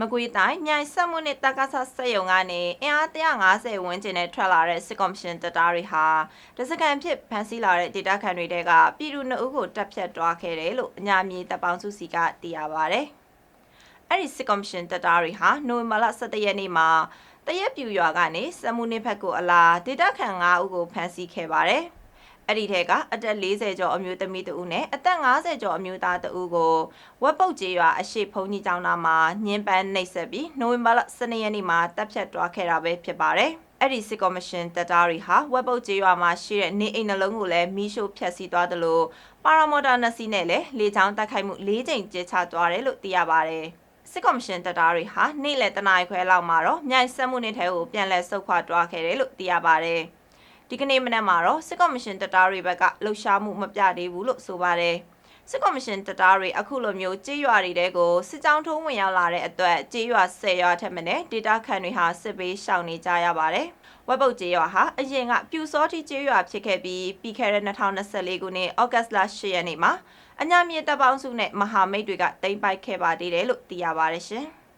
မကွေးတိုင်းမြိုင်ဆက်မှုနဲ့တက္ကသစက်ယုံကနေအင်အား150ဝန်းကျင်နဲ့ထွက်လာတဲ့စစ်ကော်မရှင်တပ်သားတွေဟာတစကန်ဖြစ်ဖမ်းဆီးလာတဲ့ဒေတာခန်တွေတဲကပြည်သူနှစ်ဦးကိုတပ်ဖြတ်တွားခဲ့တယ်လို့အညာမြေတပ်ပေါင်းစုစီကသိရပါဗျ။အဲ့ဒီစစ်ကော်မရှင်တပ်သားတွေဟာနိုဝင်ဘာလ17ရက်နေ့မှာတရက်ပြူရွာကနေစက်မှုနှစ်ဖက်ကိုအလားဒေတာခန်9ဦးကိုဖမ်းဆီးခဲ့ပါတယ်။ အဲ့ဒီထဲကအသက်40ကျော်အမျိုးသမီးတဦးနဲ့အသက်50ကျော်အမျိုးသားတဦးကိုဝက်ပုတ်ကျေးရွာအရှိဖုန်ကြီးကျောင်းသားမှာညှဉ်းပန်းနှိပ်စက်ပြီးနိုဝင်ဘာလ12ရက်နေ့မှာတပ်ဖြတ်တွားခဲ့တာပဲဖြစ်ပါတယ်။အဲ့ဒီစစ်ကော်မရှင်တပ်သားတွေဟာဝက်ပုတ်ကျေးရွာမှာရှိတဲ့နေအိမ်နှလုံးကိုလည်းမီးရှို့ဖျက်ဆီးသွားတယ်လို့ပါရာမော်တာနှစ်စီးနဲ့လည်းလေချောင်းတိုက်ခိုက်မှု၄ကြိမ်ကျချသွားတယ်လို့သိရပါတယ်။စစ်ကော်မရှင်တပ်သားတွေဟာနေ့လယ်တနာရီခွဲလောက်မှာတော့မြိုင်စက်မှုနေထဲကိုပြန်လည်ဆုတ်ခွာတွားခဲ့တယ်လို့သိရပါတယ်။ ဒီကနေ့မနက်မှာတော့စစ်ကော်မရှင်တပ်သားတွေဘက်ကလှုပ်ရှားမှုမပြသေးဘူးလို့ဆိုပါတယ်စစ်ကော်မရှင်တပ်သားတွေအခုလိုမျိုးကြေးရွာတွေတဲကိုစစ်ကြောင်းထုံးဝင်ရောက်လာတဲ့အတွက်ကြေးရွာ၁၀ရွာထက်မနည်းဒေတာခန်တွေဟာစစ်ပေးရှောင်နေကြရပါတယ်ဝက်ပုတ်ကြေးရွာဟာအရင်ကပြူစောတိကြေးရွာဖြစ်ခဲ့ပြီးပြီးခဲ့တဲ့2024ခုနှစ်ဩဂတ်လ10ရက်နေ့မှာအညာမြေတပ်ပေါင်းစုနဲ့မဟာမိတ်တွေကတိမ့်ပိုက်ခဲ့ပါသေးတယ်လို့သိရပါတယ်ရှင်။